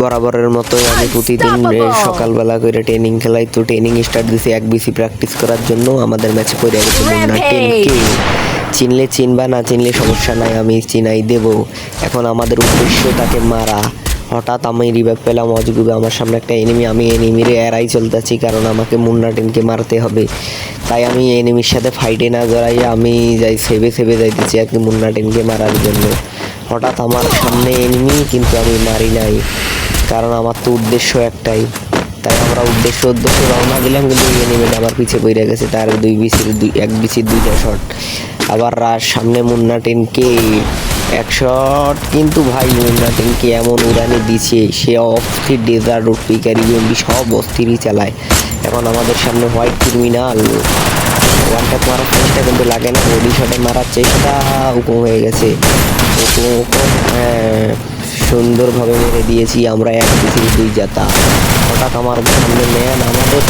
বরাবরের মতোই আমি প্রতিদিন সকালবেলা করে ট্রেনিং খেলাই তো ট্রেনিং স্টার্ট দিছি এক বিসি প্র্যাকটিস করার জন্য। আমাদের ম্যাচে পড়ে গেছে মুন্না টেন কে? চিনলে চিনবা না চিনলে সমস্যা নাই আমি চিনাই দেব। এখন আমাদের উদ্দেশ্য তাকে মারা। হঠাৎ আমি রিভাইভ পেলাম অজগুবে আমার সামনে একটা এনিমি আমি এনিমির এড়াই চলতেছি কারণ আমাকে মুন্না টেনকে মারতে হবে। তাই আমি এনিমির সাথে ফাইটে না জড়াই আমি যাই সেভে সেভে যাইতেছি আর কি মুন্না টেনকে মারার জন্য। হঠাৎ আমার সামনে এনিমি কিন্তু আমি মারি নাই। কারণ আমার তো উদ্দেশ্য একটাই। তাই আমরা উদ্দেশ্য উদ্দেশ্য রওনা দিলাম, কিন্তু এনিমিটা আমার পিছে পড়ে গেছে, তার দুই বিসির দুই, এক বিসির দুইটা শট আবার রার সামনে মুন্না টেনকে এক শট কিন্তু ভাই মুন্না টেনকে এমন উড়ানি দিছে, সে অস্থির ডেজার্ট পিকারি ইউএমবি সব অস্থিরই চালায়। এখন আমাদের সামনে হোয়াইট ক্রিমিনাল ওয়ান মারার চেষ্টা কিন্তু লাগে না বডি শটে মারার চেষ্টা উপম হয়ে গেছে। হ্যাঁ। সুন্দরভাবে মেরে দিয়েছি আমরা এক পৃথিবী দুই জাতা। হঠাৎ আমার সামনে ম্যান আমাদের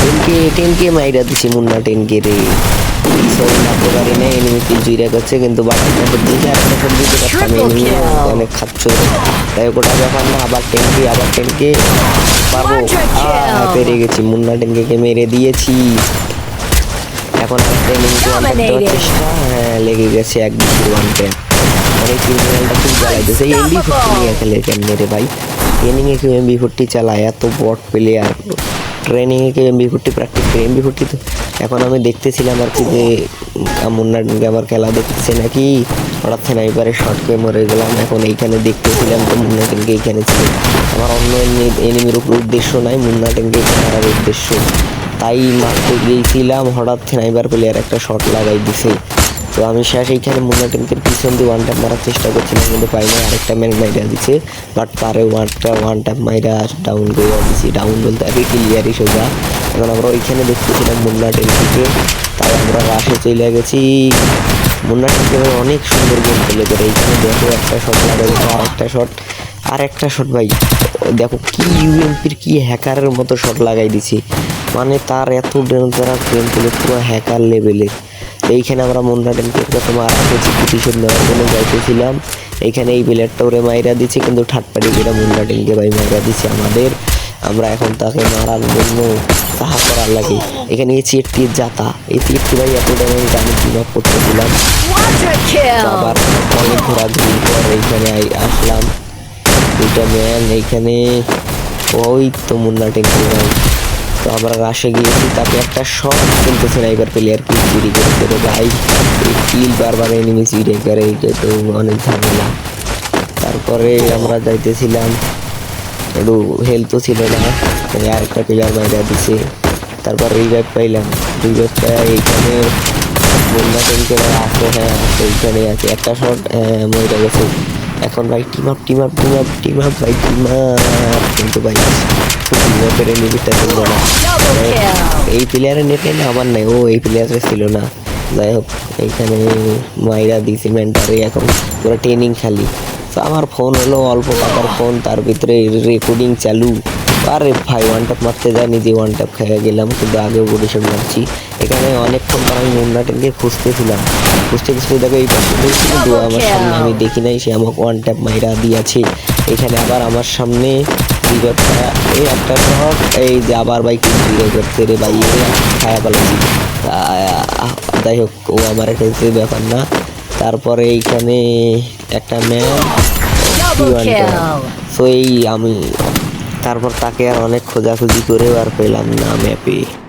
টেনকে টেনকে মাইরা দিছি মুন্না টেনকে রে। সরি লাগতে পারি না এনিমি তিন জুইরা করছে কিন্তু বাকিটা দিকে আর একটা দিতে পারতাম এনিমি অনেক খাচ্ছ। তাই ওটা ব্যাপার না আবার টেনকে আবার টেনকে পারব। পেরে গেছি মুন্না টেনকে মেরে দিয়েছি। এখন. চেষ্টা হ্যাঁ লেগে গেছে এক অনেক ক্রিমিনালটা খুব জ্বালাইতেছে এমবি ফোরটি নিয়ে খেলে কেমনে রে ভাই। ট্রেনিংয়ে কেউ এমবি ফোরটি চালায় এত বট প্লেয়ার ট্রেনিংয়ে কেউ এমবি ফোরটি প্র্যাকটিস করে এমবি ফোরটি তো এখন আমি দেখতেছিলাম আর কি যে মুন্নার আমার খেলা দেখতেছে নাকি? হঠাৎ স্নাইপারে শর্ট করে মরে গেলাম। এখন এইখানে দেখতেছিলাম তো মুন্না টেনকে এইখানে ছিল। আমার অন্য এনিমির উপর উদ্দেশ্য নাই মুন্না টেনকে মারার উদ্দেশ্য। তাই মারতে গিয়েছিলাম হঠাৎ স্নাইপার প্লেয়ার একটা শট লাগাই দিছে। তো আমি শেষ এইখানে মুন্না টেনকের পিছন দিয়ে ওয়ান ট্যাপ মারার চেষ্টা করছিলাম, কিন্তু পাই না আরেকটা ম্যান মাইরা দিছে। বাট তারে ওয়ানটা ওয়ান ট্যাপ মাইরা ডাউন করে দিছি। ডাউন বলতে আর ক্লিয়ারই সোজা। এখন আমরা ওইখানে দেখতেছিলাম মুন্না টেনকে তাই আমরা রাশে চলে গেছি। মুন্না টেনকে অনেক সুন্দর গেম খেলে করে। এইখানে দেখো একটা শট লাগাই আর একটা শট আর একটা শট ভাই, দেখো কি ইউএমপির কি হ্যাকারের মতো শট লাগাই দিছি। মানে তার এত ডেঞ্জারাস গেম প্লে পুরো হ্যাকার লেভেলের এইখানে আমরা মুন্না টেনকে প্রথম আর কিছু প্রতিশোধ নেওয়ার জন্য যাইতেছিলাম এইখানে এই প্লেয়ারটা ওরে মাইরা দিচ্ছে কিন্তু থার্ড পার্টি যেটা মুন্না টেনকে ভাই মাইরা দিচ্ছে আমাদের। আমরা এখন তাকে মারার জন্য সাহা করার লাগে। এখানে এই চেটটির জাতা এই চেটটি ভাই এত ড্যামেজ আমি আপ করতেছিলাম। Quadra আবার. অনেক ঘোরাঘুরির পর এইখানে আসলাম। দুইটা ম্যান এইখানে ওই তো মুন্না টেঙ্কি ভাই তো আমরা রাশে গিয়েছি, তাকে একটা শট খেলতেছে না এবার প্লেয়ার কি চুরি করে করে ভাই। এই কিল বারবার এনিমি চুরি করে, এইটা তো অনেক ঝামেলা। তারপরে আমরা যাইতেছিলাম, একটু হেলথও ছিল না আর আরেকটা প্লেয়ার মাইরা দিছে। তারপর রিভাইভ পাইলাম রিভাইভ পাই এইখানে, বন্যা টেনকে আছে হ্যাঁ আছে এইখানে আছে। একটা শট হ্যাঁ মরে গেছে। এখন ভাই team up team up team up team up ভাই টিম আপ কিন্তু ভাই টিম আপের নিবিটা ছিল না এই প্লেয়ারের নেটে না আমার নাই ও এই প্লেয়ারে ছিল না যাই হোক এইখানে মাইরা দিছি মেন্টারে এখন পুরো ট্রেনিং খালি তো আমার ফোন হলো অল্প টাকার ফোন তার ভিতরে রেকর্ডিং চালু আরে ভাই ওয়ান ট্যাপ মারতে যাই নিজে ওয়ান ট্যাপ খেয়ে গেলাম কিন্তু আগেও বডিশন মারছি এখানে অনেকক্ষণ পর আমি মুন্নাটাকে খুঁজতেছিলাম খুঁজতে খুঁজতে দেখো এই পাশে আমার সামনে আমি দেখি নাই সে আমাকে ওয়ান ট্যাপ মাইরা দিয়েছে এখানে আবার আমার সামনে এই একটা এই যে আবার খায়া যাই হোক ও খেলছে ব্যাপার না তারপরে এইখানে একটা Double সো এই আমি তারপর তাকে আর অনেক খোঁজাখুঁজি করেও আর পেলাম না ম্যাপে।